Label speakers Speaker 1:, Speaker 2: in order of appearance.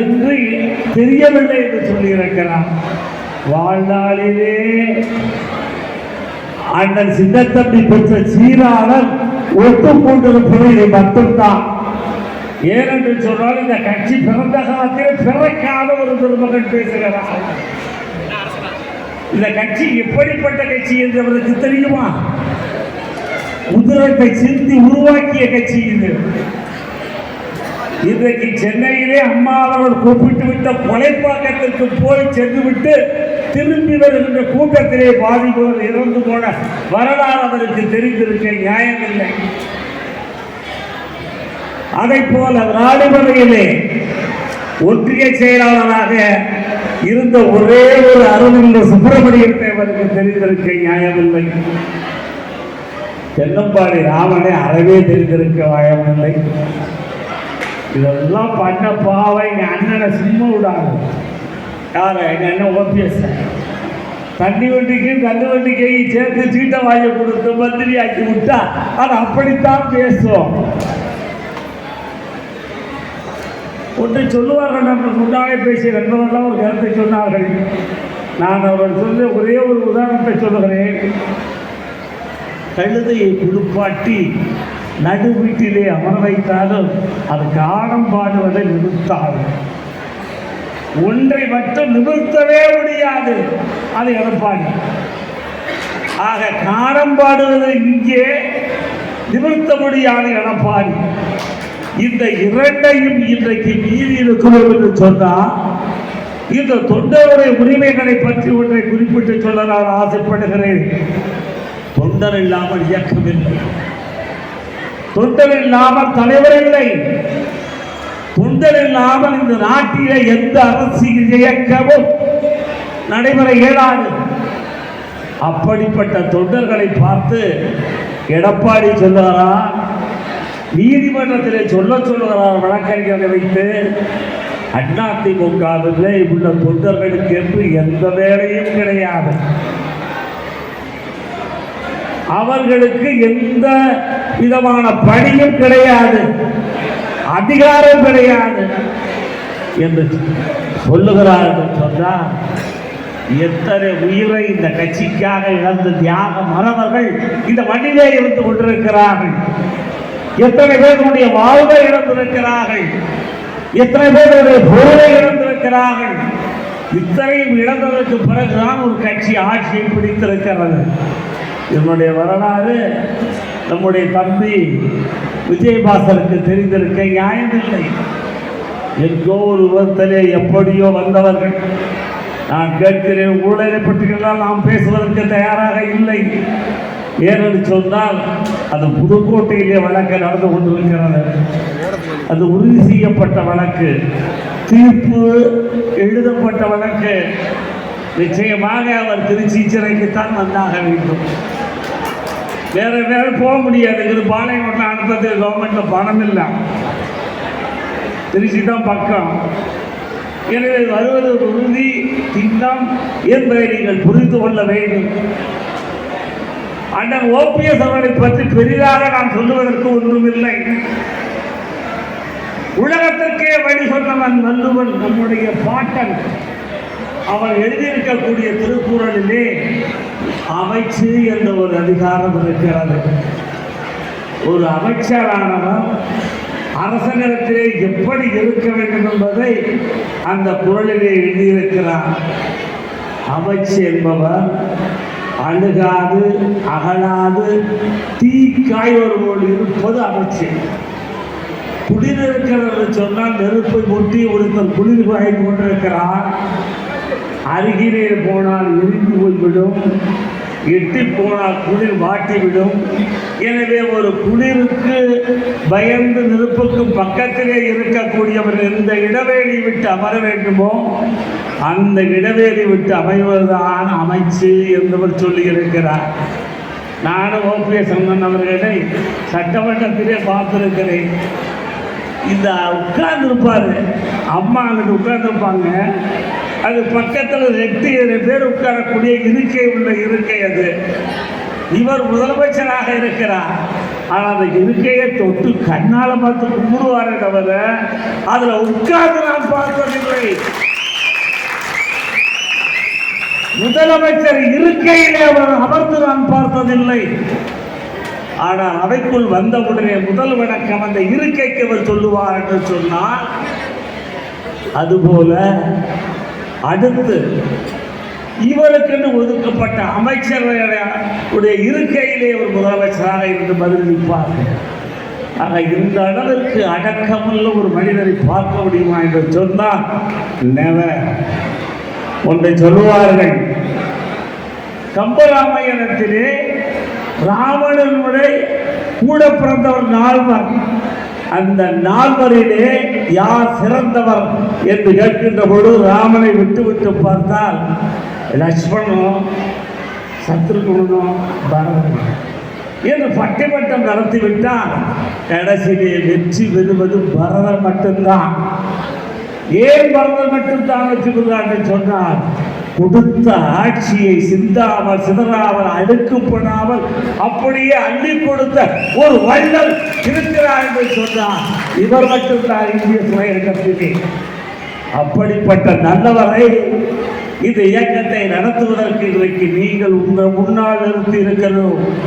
Speaker 1: என்று தெரியவில்லை என்று சொல்லியிருக்கிறான். வாழ்நாளிலே அண்ணன் சின்னத்தம்பி பெற்ற சீராளர் ஒத்துக்கொண்டிருப்பது இது மட்டும்தான் ஏனென்று சொன்னால் இந்த கட்சி பிறந்த காலத்தில் பிறக்காத ஒரு திருமகன் பேசுகிறார். இந்த கட்சி எப்படிப்பட்ட கட்சி என்று அவருக்கு தெரியுமா? உதிரத்தை சிந்தி உருவாக்கிய கட்சி இது. இன்றைக்கு சென்னையிலே அம்மாவர்கள் கூப்பிட்டு விட்ட கொலைப்பாக்கத்திற்கு போய் சென்று விட்டு திரும்பி வருகின்ற கூட்டத்திலே பாதிப்பவர் இறந்து போன வரலாறு அவருக்கு தெரிந்திருக்க நியாயமில்லை. அதை போல ராணிமலையிலே ஒன்றிய செயலாளராக இருந்த ஒரே ஒரு அருள்ந்த சுப்பிரமணியத்தை அவருக்கு தெரிந்திருக்க நியாயமில்லை. தென்னம்பாடி ராமனை அறவே தெரிந்திருக்க நியாயமில்லை. இதெல்லாம் பண்ண பாவை எங்கள் அண்ணனை சும்மா விடாது. யார் எங்கள் அண்ணன் ஓபிஎஸ் தண்ணி வண்டிக்கு கல் வண்டிக்கையும் சேர்த்து சீட்டை வாங்கி கொடுத்து மந்திரி ஆக்கி விட்டா அது அப்படித்தான் பேசும் ஒன்று சொல்லுவார்கள் நம்ம முன்னாலே பேசி நண்பர்கள்லாம் ஒரு கருத்தை சொன்னார்கள். நான் அவர் சொல்ல ஒரே ஒரு உதாரணத்தை சொல்லுகிறேன். கழுதையை குளிப்பாட்டி நடு வீட்டிலே அமர வைத்தாலும் அது காலம் பாடுவதை நிறுத்தாது. ஒன்றை மட்டும் நிறுத்தவே முடியாது. அது எடப்பாடி ஆக காரம் பாடுவது இங்கே நிறுத்த முடியாது எடப்பாடி இந்த இரண்டையும் இன்றைக்கு மீதி இருக்கிறோம் என்று சொன்னால் இந்த தொண்டருடைய உரிமைகளை பற்றி ஒன்றை குறிப்பிட்டு சொல்ல நான் ஆசைப்படுகிறேன். தொண்டர் இல்லாமல் இயக்கமில்லை தொண்டர் இல்லாமல் தலைவர் இல்லை. தொண்டர் இல்லாமல் இந்த நாட்டில எந்த அரசியல் இயக்கமும் நடைபெற இயலாது. அப்படிப்பட்ட தொண்டர்களை பார்த்து எடப்பாடி சொல்லுகிறார்? நீதிமன்றத்திலே சொல்ல சொல்லுகிறார்? வழக்கறிஞரை வைத்து அதிமுகவில் உள்ள தொண்டர்களுக்கு என்று எந்த வேலையும் கிடையாது. அவர்களுக்கு எந்த விதமான பணியும் கிடையாது அதிகாரம் கிடையாது என்று சொல்லுகிறார்கள் சொன்னால் எத்தனை உயிரை இந்த கட்சிக்காக இழந்த தியாக மறவர்கள் இந்த மண்ணிலே இருந்து கொண்டிருக்கிறார்கள். எத்தனை பேருடைய வாழ்வை இழந்திருக்கிறார்கள். எத்தனை பேருடைய பொருளை இழந்திருக்கிறார்கள். இத்தனையும் இழந்ததற்கு பிறகுதான் ஒரு கட்சி ஆட்சியை பிடித்திருக்கிறது. என்னுடைய வரலாறு நம்முடைய தம்பி விஜயபாசருக்கு தெரிந்திருக்க நியாயமில்லை. எங்கோ ஒரு விதத்திலே எப்படியோ வந்தவர்கள். நான் கேட்கிறேன் ஊழலை பற்றியெல்லாம் நாம் பேசுவதற்கு தயாராக இல்லை. ஏனென்று சொன்னால் அது புதுக்கோட்டையிலே வழக்கு நடந்து கொண்டிருக்கிறது. அது உறுதி செய்யப்பட்ட வழக்கு. தீர்ப்பு எழுதப்பட்ட வழக்கு. நிச்சயமாக அவர் திருச்சி சிறைக்குத்தான் வந்தாக வேண்டும். வேற வேற போக முடியாது. இது பாளையங்கோட்டில் அனுப்புறது கவர்மெண்ட்ல பணம் இல்லை. திருச்சி தான் பக்கம். எனவே வருவது ஒரு உறுதி திட்டம் என்பதை நீங்கள் புரிந்து கொள்ள வேண்டும். அண்ணன் ஓபிஎஸ் அவர்களை பற்றி பெரிதாக நான் சொல்லுவதற்கு ஒன்றுமில்லை. உலகத்திற்கே வழி சொன்னவன் வள்ளுவன் நம்முடைய பாட்டன். அவர் எழுதியிருக்கக்கூடிய திருக்குறளிலே அமைச்சு என்ற ஒரு அதிகாரம் இருக்கிறது. ஒரு அமைச்சரானவன் அரசனிடத்திலே எப்படி இருக்க வேண்டும் என்பதை அந்த குரலிலே எழுதியிருக்கிறான். அமைச்சு என்பவர் அழுகாது அகலாது தீ காய்வரோடு இருப்பது அமைச்சு. குளிர் இருக்கிறது சொன்னால் நெருப்பை முட்டி ஒருத்தர் குளிர் வாங்கி கொண்டிருக்கிறார் அருகிலே போனால் எரிந்து போய்விடும். எட்டி போனால் குளிர் வாட்டிவிடும் எனவே ஒரு குளிருக்கு பயந்து நெருப்புக்கு பக்கத்திலே இருக்கக்கூடியவர்கள் இந்த இடைவெளி விட்டு அமர வேண்டுமோ அந்த இடைவெளி விட்டு அமைவதுதான் அமைச்சு என்பவர் சொல்லியிருக்கிறார். நானும் ஓபிஎஸ் அண்ணன் அவர்களை சட்டமன்றத்திலே பார்த்திருக்கிறேன். இந்த உட்கார்ந்துருப்பாரு. அம்மா அங்கிட்டு உட்கார்ந்துருப்பாங்க. அது பக்கத்தில் ரெண்டு ஏழு பேர் உட்காரக்கூடிய இருக்கை உள்ள இருக்கை அது. இவர் முதலமைச்சராக இருக்கிறார். ஆனால் அந்த இருக்கையை தொட்டு கண்ணால் பார்த்து கும்பிடுவாரே தவிர அதில் உட்கார்ந்து நான் பார்த்ததில்லை முதலமைச்சர் இருக்கையிலே அவர் அமர்ந்து நான் பார்த்ததில்லை. ஆனால் அவைக்குள் வந்தவுடனே முதல் வணக்கம் அந்த இருக்கைக்கு அவர் சொல்லுவார் என்று சொன்னால் அதுபோல அடுத்து இவருக்கென்று ஒதுக்கப்பட்ட அமைச்சர்களுடைய இருக்கையிலே ஒரு முதலமைச்சராக இருந்து பதிலளிப்பார் ஆக இந்த அளவிற்கு அடக்கமுள்ள ஒரு மனிதரை பார்க்க முடியுமா என்று சொன்னால் நெவர் ஒன்றை சொல்லுவார்கள் கம்பராமாயணத்திலே ராவணனுடைய கூட பிறந்தவர் நால்வர். அந்த நால்வரிலே யார் சிறந்தவர் என்று கேட்கின்ற பொழுது ராமனை விட்டு விட்டு பார்த்தால் லட்சுமணனும் சத்ருகுணனும் பரதனும் என்று பட்டிமட்டம் நடத்திவிட்டால் கடைசியிலே வெற்றி பெறுவது பரதன் மட்டும்தான். ஏன் பரதன் மட்டும்தான் வெற்றி பெறுகிறார் என்று சொன்னார் கொடுத்த ஆட்சியை சிந்தாமல் சிதறாமல் அடுக்கப்படாமல் அப்படியே அள்ளி கொடுத்த ஒரு வள்ளல் இருக்கிறார் என்று சொன்னார். இவர் மட்டும்தான் இந்திய சுயகத்திலே அப்படிப்பட்ட நல்லவரை இந்த இயக்கத்தை நடத்துவதற்கு இன்றைக்கு நீங்கள் உங்கள் முன்னால் நிறுத்தி இருக்கிறோம்